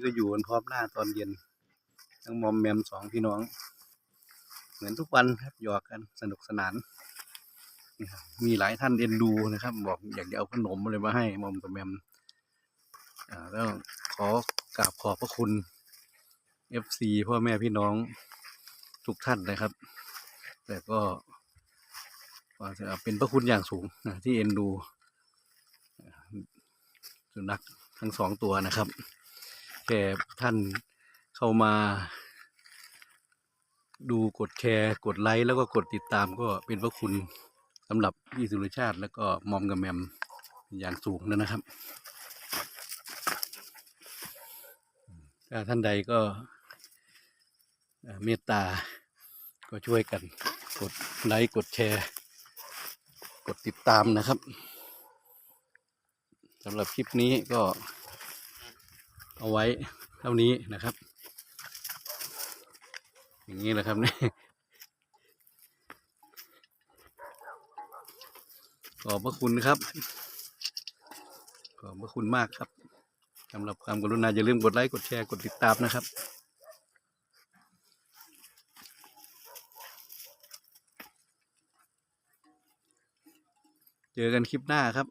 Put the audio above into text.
นี่ก็อยู่กันพร้อมหน้าตอนเย็น ทั้งมอมแมมสองพี่น้อง เหมือนทุกวันครับหยอกกันสนุกสนาน มีหลายท่านเอ็นดูนะครับ บอกอยากจะเอาขนมอะไรมาให้มอมกับแมมแล้วขอกราบขอบพระคุณ FC พ่อแม่พี่น้องทุกท่านนะครับ แต่ก็ว่าจะเป็นพระคุณอย่างสูงนะที่เอ็นดูสุนัขทั้งสองตัวนะครับ ค่ท่านเข้ามา ดูกดแชร์กดไลค์แล้วก็กดติดตามก็เป็นพระคุณสำหรับพี่สุรชาติ แล้วก็มอมกับแมมอย่างสูงนะครับถ้าท่านใดก็เมตตาก็ช่วยกันกดไลค์กดแชร์ กดติดตามนะครับสำหรับคลิปนี้ก็ เอาไว้เท่านี้นะครับ อย่างนี้แหละครับเนี่ยขอบพระคุณครับ ขอบพระคุณมากครับสำหรับความกรุณาอย่าลืมกดไลค์ กดแชร์ กดติดตามนะครับเจอกันคลิปหน้าครับ